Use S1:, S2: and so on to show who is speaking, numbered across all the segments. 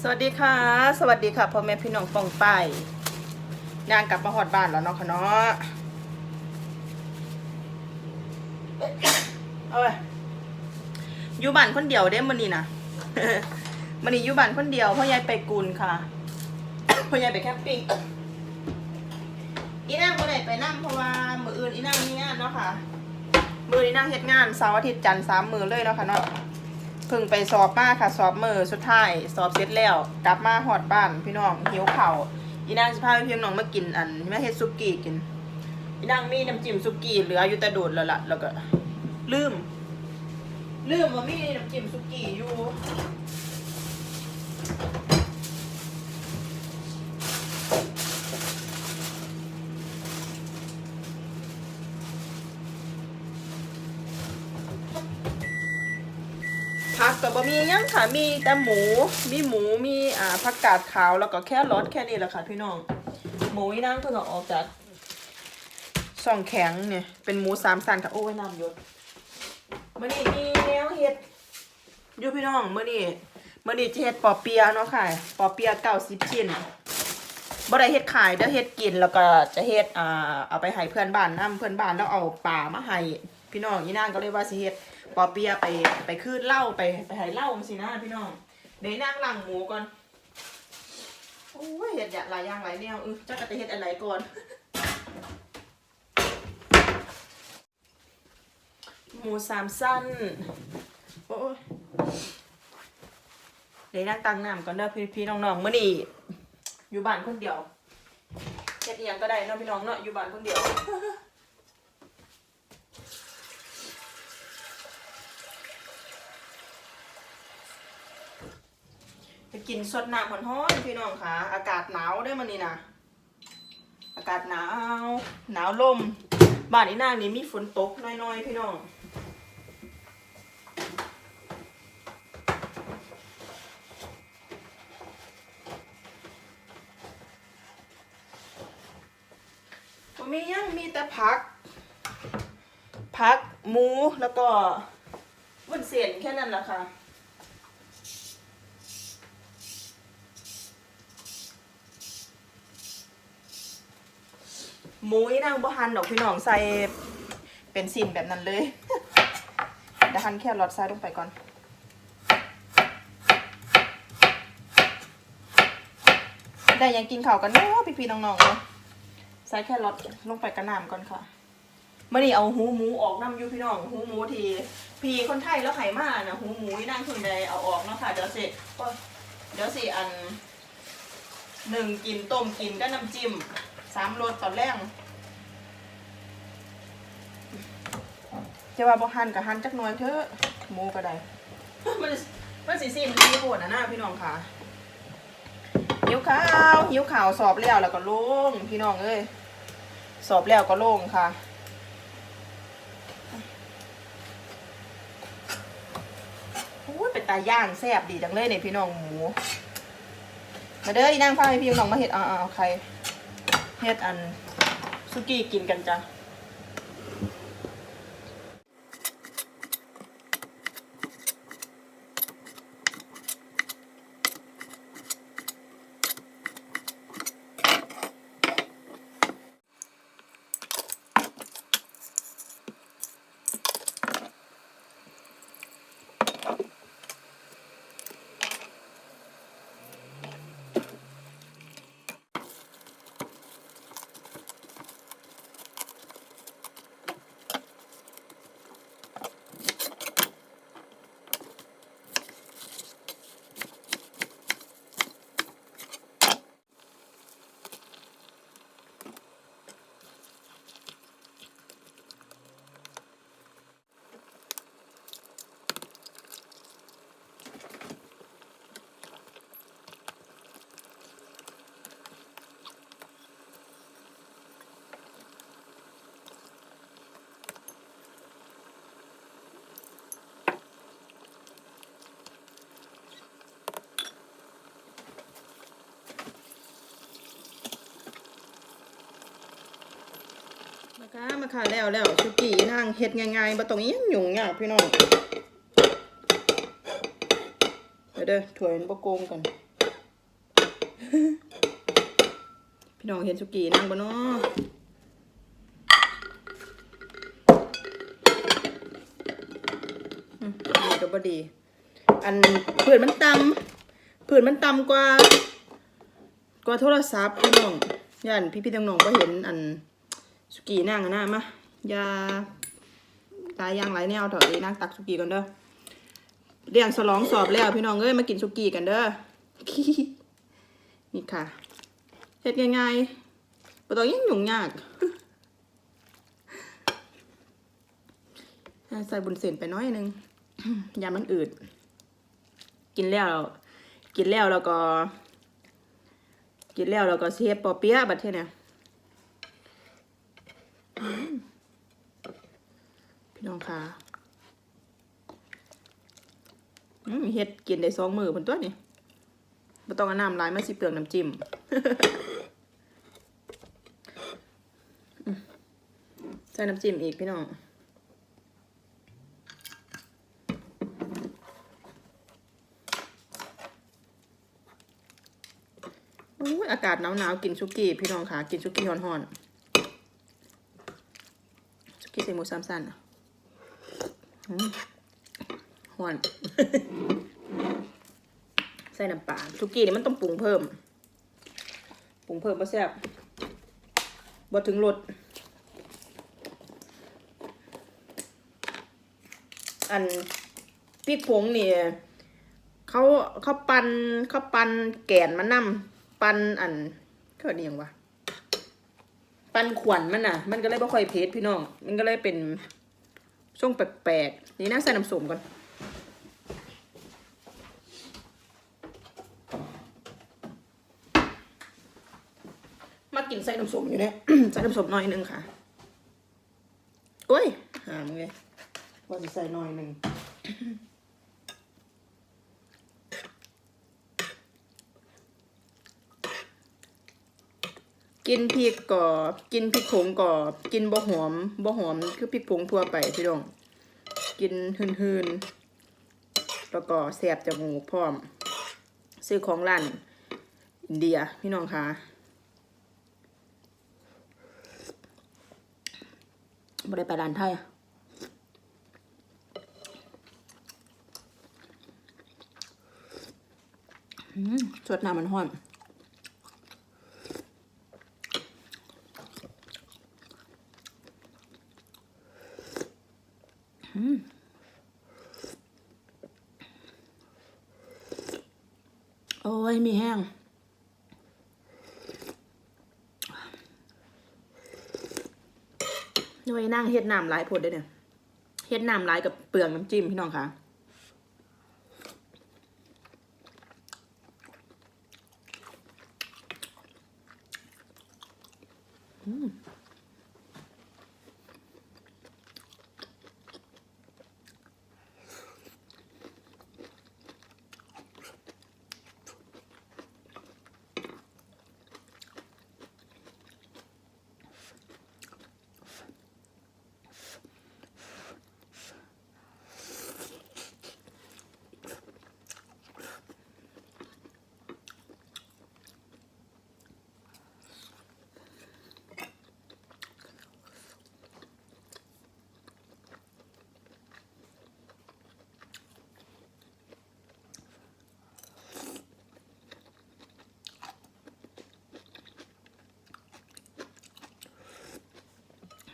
S1: สวัสดีค่ะ สวัสดีค่ะพ่อแม่พี่น้องปองไปางานกลับมาหอดบ้านแล้วเนาะค่ะเนาะเอาไปอยู่บ้านคนเดียวเด้มันนี่นะมันนี่อยู่บ้านคนเดียวพ่อยายไปกุลค่ะพ่อยายไปแคมปิ้งอีนั่งคนไหนไปนั่งเพราะว่ามืออื่นอีนั่งมีงานเนาะค่ะ มืออีนั่งเฮ็ดงานเสาร์อาทิตย์จันทร์สามมือเลยเนาะค่ะเนาะ เพิ่งไปสอบมาค่ะ สอบมือสุดท้าย สอบเสร็จแล้ว กลับมาหอดบ้านพี่น้องหิวเข่าอีนางสิพาพี่น้องมากินอันแม่เฮ็ดซุกี้กินอีนางมีน้ำจิ้มซุกี้เหลืออยู่แต่โดดแล้วล่ะแล้วก็ลืม ลืมว่ามีน้ำจิ้มซุกี้อยู่ บะมีหยังค่ะ มีแต่หมู มีหมู มีอ่าผักกาดขาว แล้วก็แค่รสแค่นี้แหละค่ะ พี่น้อง หมูอีนางเพิ่งเอาออกจากซองแข็งเนี่ย เป็นหมูสามสันค่ะ โอ้ยน้ำหยศมื่อนี้มีแนวเฮ็ดอยู่พี่น้องมื่อนี้มื่อนี้จะเฮ็ดปอเปียะเนาะค่ะ ปอเปียเก้าสิบชิ้นบ่ได้เฮ็ดขายเด้อเฮ็ดกินแล้วก็จะเฮ็ดอ่าเอาไปให้เพื่อนบ้านนํเพื่อนบ้านแล้วเอาปลามาให้พี่น้องอีนางก็เลยว่าสิเฮ็ด ปอเปียไปไปคืนเหล้าไปไปให้เหล้าจังซี่นะพี่น้องเดี๋ยวนางล้างหมูก่อนโอ้ยเฮ็ดหลายอย่างหลายแนวเออจักก็จะเฮ็ดอันไหนก่อนหมูสามสั้นโอ้ยเดี๋ยวนั่งตังน้ำก่อนเด้อพี่พี่น้องๆเมื่อนี้อยู่บ้านคนเดียวเฮ็ดเอิหยังก็ได้เนาะพี่น้องเนาะอยู่บ้านคนเดียว กินสดน้ำร้อนๆพี่น้องค่ะ อากาศหนาวได้มันนี่นะอากาศหนาว หนาวลม บ้านนี้นางนี่มีฝนตกน้อยๆ พี่น้องก็มียังมีแต่ผัก ผักหมูแล้วก็วุ้นเส้นแค่นั้นแหละค่ะ หมูนางบ่หันดอกพี่น้องใส่เป็นสิ่นแบบนั้นเลยเดี๋ยวหั่นแค่รอดใส่ลงไปก่อนได้ยังกินข้าวกันเนาะพี่ๆน้องๆเนาะใส่แค่รอดลงไปกระน้ำก่อนค่ะเมื่อนี้เอาหูหมูออกน้ำอยู่พี่น้องหูหมูทีพี่คนไทยแล้วไข่มานะหูหมูอีนางคนใดเอาออกเนาะค่ะเดี๋ยวสิก็เดี๋ยวสิอันหนึ่งกินต้มกินก็น้ำจิ้ม สามรสตอนแรกจะว่าบ่หันกับหันจักหน่อยเถอะหมูก็ได้ มันมันสิสิ้นดีโหดนะนะพี่น้องค่ะหิวข้าวหิวข่าวสอบแล้วแล้วก็โล่งพี่น้องเอ้ยสอบแล้วก็โล่งค่ะโอ้ยเป็นตาย่างแซ่บดีจังเลยเนี่ยพี่น้องหมู มาเด้ออีนางพาให้พี่น้องมาเห็ดอ่าเอาใคร เฮ็ดอันสุกี้กินกันจ้ะ มาค่ะมาค่ะแล้วแล้วสุกี้นางเฮ็ดง่ายๆบ่ต้องอิหยุ่งยากพี่น้องเดี๋ยวเด้อถ้วยมันบ่โกงกัน พี่น้องเห็นสุกี้นั่งบ่เนาะอืมนี่ก็บ่ดี อันผืนมันต่ำผืนมันต่ำกว่ากว่าโทรศัพท์พี่น้องย่านพี่พี่ๆน้องๆก็เห็นอัน สุกี้นั่งอะนะมาอย่าตายย่างไรแนวเถอะเลยนั่งตักสุกี้กันเด้อเรียงสลองสอบแล้วพี่น้องเอ้ยมากินสุกี้กันเด้อนี่ค่ะเฮ็ดง่ายๆบ่ต้องยิ่งยุ่งยากใส่บุญเส้นไปน้อยนึงอย่ามันอืด กินแล้วกินแล้วแล้วก็ กินแล้วแล้วก็เสียปอเปี๊ยะบัดเท่เนี่ย พี่น้องค่ะเฮ็ดกินได้สองมือเพิ่นตัวนี่บ่ต้องเอาน้ำลายมาสิเปลืองน้ำจิ้มใส่น้ำจิ้มอีกพี่น้องอุ๊ยอากาศหนาวๆกินชุกี้พี่น้องค่ะ กินชุกี้ฮอนๆ ใส่หมูสามสั้นอะอืมฮ้อนใส่น้ำปลาชุกี้นี่มันต้องปรุงเพิ่ม ปรุงเพิ่มบ่แซ่บบ่ถึงรสอันพริกผงนี่เขาเขาปันเขาปันแกนมันนำปันอันเขาเรียกว่า ปันขวัญมันน่ะ มันก็เลยไม่ค่อยเผ็ดพี่น้อง มันก็เลยเป็นช่วงแปลกๆ นี่น่าใส่น้ำส้มก่อน มากินใส่น้ำส้มอยู่เนี่ยใส่น้ำส้มหน่อยหนึงค่ะโอ้ยหามงเลยว่าจะใส่หน่อยหนึ่ง กินพริกก่อบกินพริกผงก่อบกินบ่หอมบ่หอมคือพริกผงทั่วไปพี่น้อง กินหืนๆแล้วก็แสบจมูกพร้อม ซื้อของร้านอินเดียพี่น้องคะบ่ได้ไปร้านไทยสดน้ำมันห้อน โอ้ย มีแห้ง นั่งเฮ็ดน้ำหลายผดได้เนี่ยเฮ็ดน้ำหลายกับเปลืองน้ำจิ้มพี่น้องคะอืม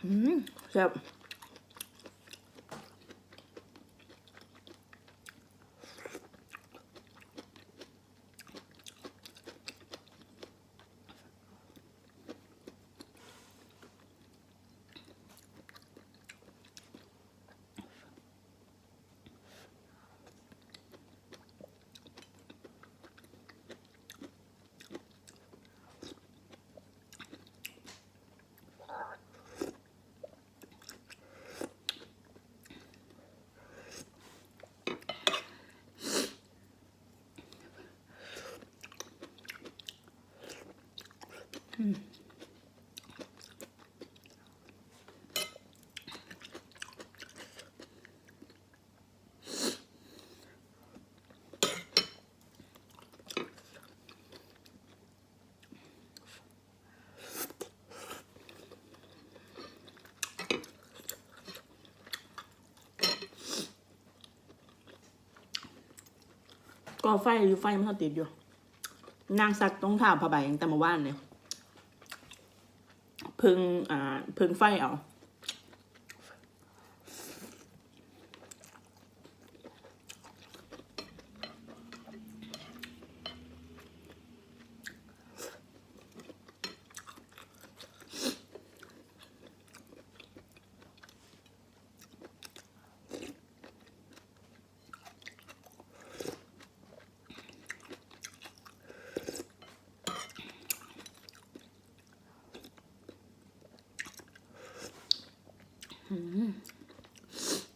S1: อืม แซ่บ ก็ไฟอยู่ไฟมันก็ติดอยู่ นางสักต้องถามผ้าใบยังแต่มาว่อวานเลย พึ่งอ่าพึ่งไฟเอา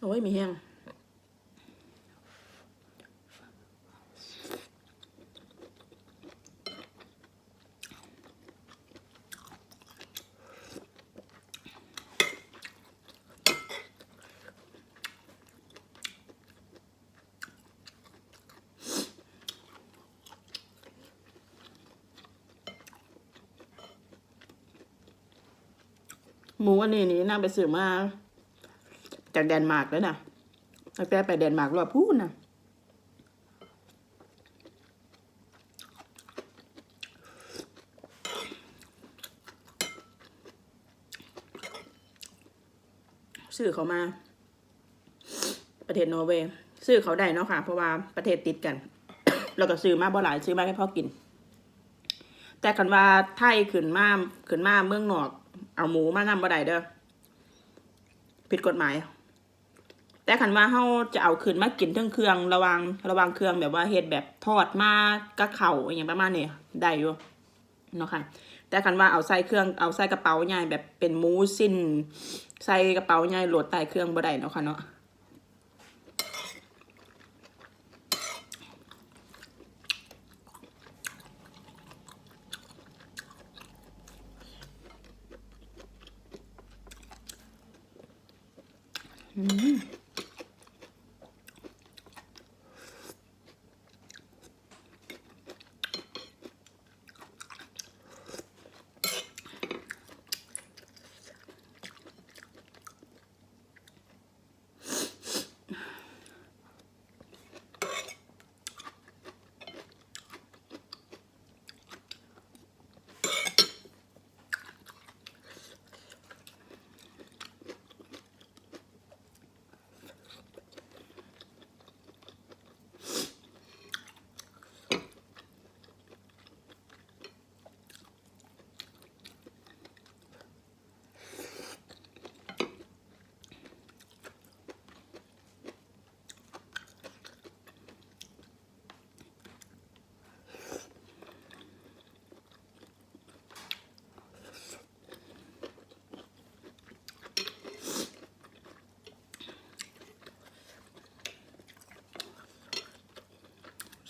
S1: โอ้ย มีแห้งหมูอันนี้นี่นั่งไปซื้อมา จากแดนมาร์กแล้วนะตั้งแต่ไปแดนมาร์กรอบพูดนะซื้อเขามา ประเทศนอร์เวย์ซื้อเขาได้เนาะค่ะ เพราะว่าประเทศติดกัน แล้วก็ซื้อมาบ่หลายซื้อมาให้พ่อกิน แต่กันว่าไทยขึ้นมาขึ้นมาเมืองนอก เอาหมูมานำบ่ได้เด้อผิดกฎหมาย แต่คันว่าเฮาจะเอาขึ้นมากินเทั้งเครื่องระวังระวังเครื่องแบบว่าเฮ็ดแบบทอดมากะเข่าอย่างประมาณนี้ได้อยู่เนาะค่ะแต่คันว่าเอาใส่เครื่องเอาใส่กระเป๋าใหญ่แบบเป็นหมูสิ้น ใส่กระเป๋าใหญ่โหลดใต้เครื่องบ่ได้เนาะค่ะเนาะ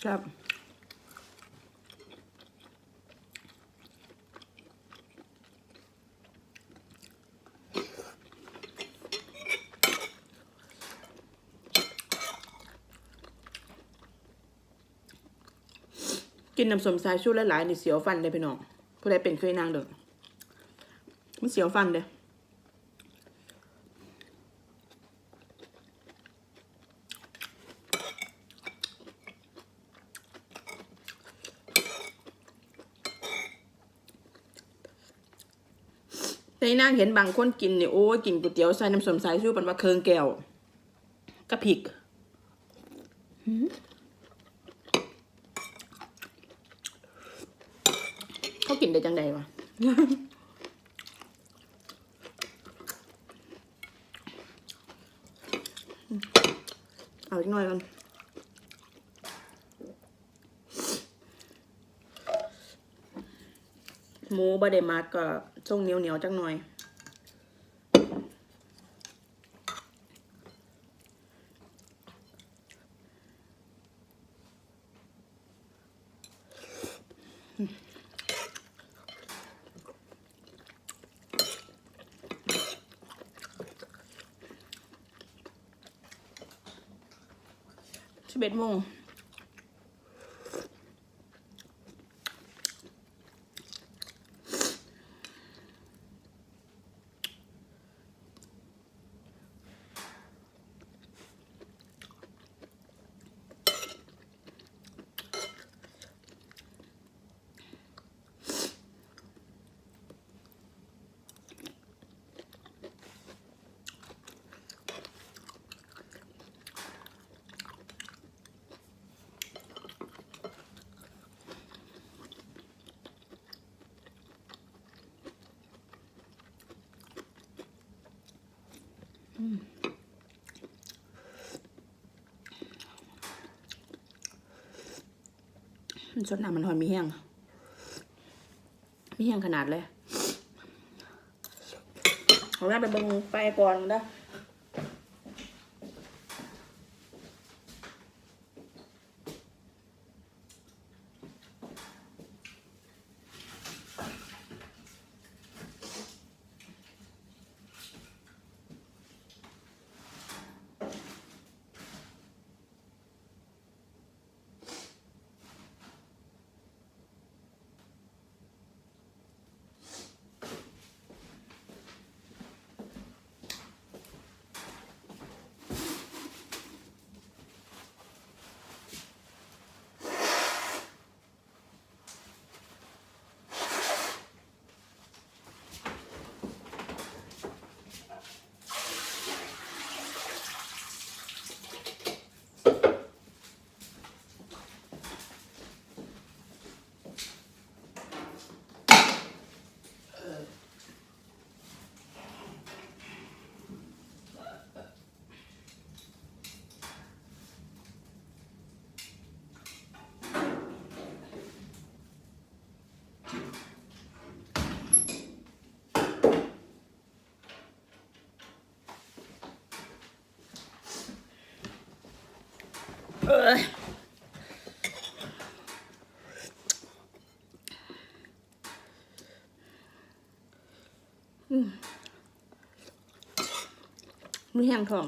S1: ครับกินน้ำสมสายชูหลายๆนี่เสียวฟันเลยพี่น้องผู้ใดเป็นเคยนางเด้อมันเสียวฟันเด้อางเห็นบางคนกินเนี่ยโอ้ยกินก๋วยเตี๋ยวใส่น้ำส้มสายชูป็นว่าเคืองแก้วกะผิกเขากินได้จังใดวะเอาอีกหน่อยกันหมูบะเดมักก็ทรงเหนียวเหนียวๆจังหน่อย ดโมง
S2: ชนสดน้ำมันหอยมีแห้งมีแห้งขนาดเลยเอาแม่ไปเบิ่งไฟก่อนนะ มือแห้งทอง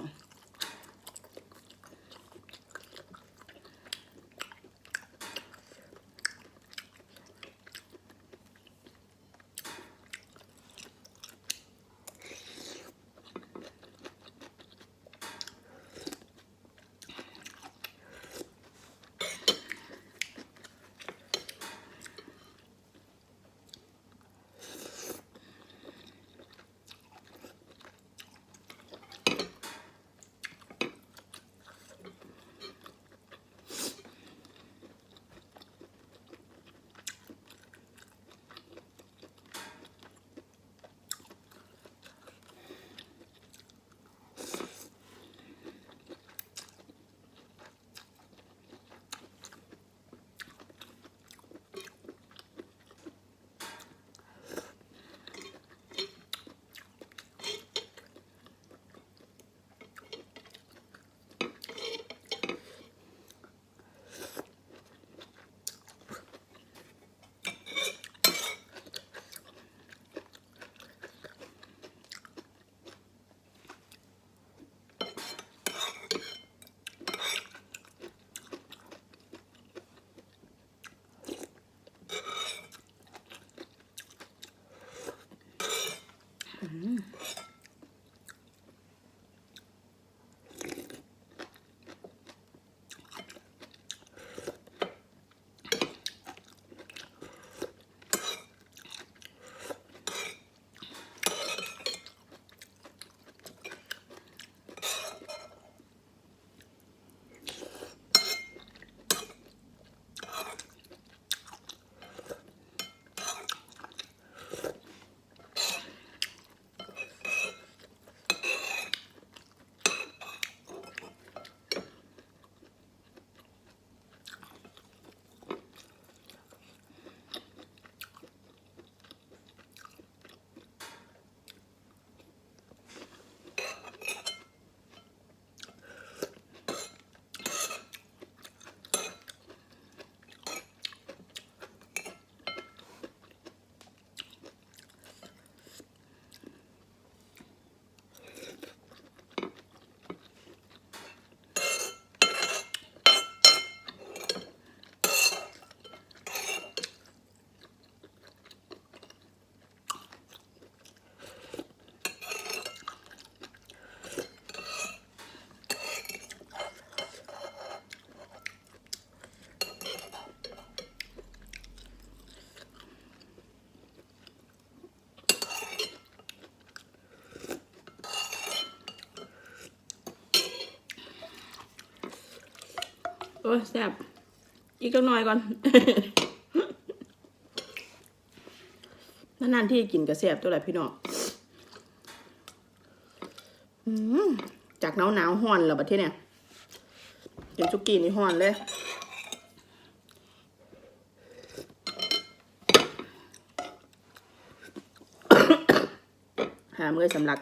S2: อ้ยแซ่บอีกจักหน่อยก่อน นานๆที่กินกระแซ่บตัวแหละพี่น้องจากหนาวหนาวห้อนแล้วบัดที่เนี่ยกินสุกี้นี่ห้อนเลยหาเมื่อสำลัก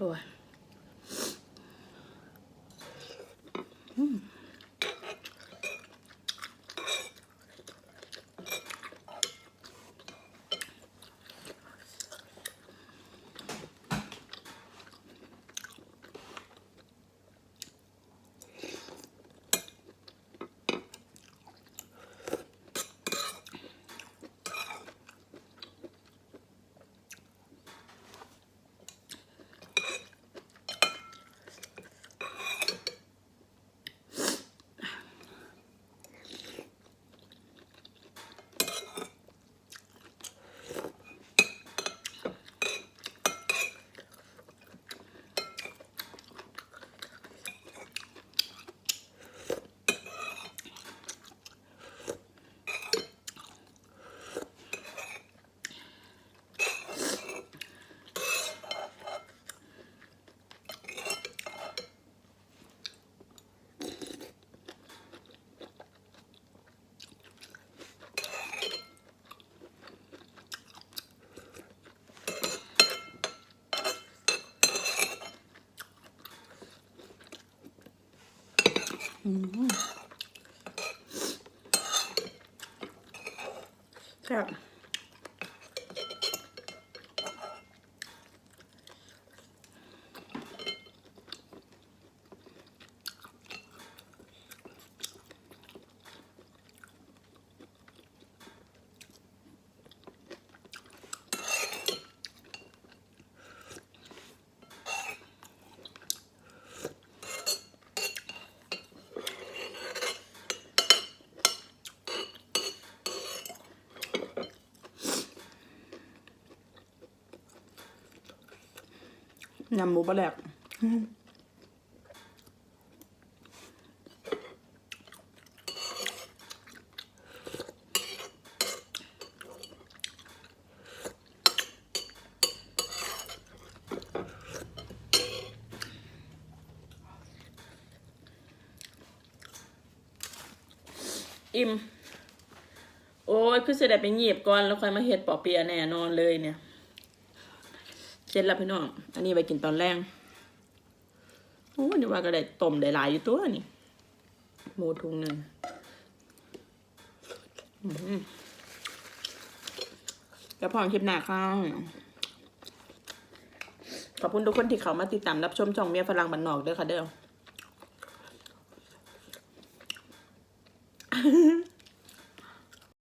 S2: โอ้ย แซ่บ ยำหมูปลาแหลกอิ่ม โอ้ย คือเสด็จไปหยีบก่อน แล้วค่อยมาเฮ็ดปอเปียะแน่นอนเลยเนี่ย เสร็จแล้วพี่น้อง อันนี้ไปกินตอนแรงโอ้นี่ว่าก็ได้ต้มได้หลายอยู่ตัวนี่ หมูทุงหนึ่งอื้อหือกระพาะคลิปหน้าข้าวขอบคุณทุกคนที่เขามาติดตามรับชมช่องเมียฝรั่งบันนอกด้วยค่ะเด้อ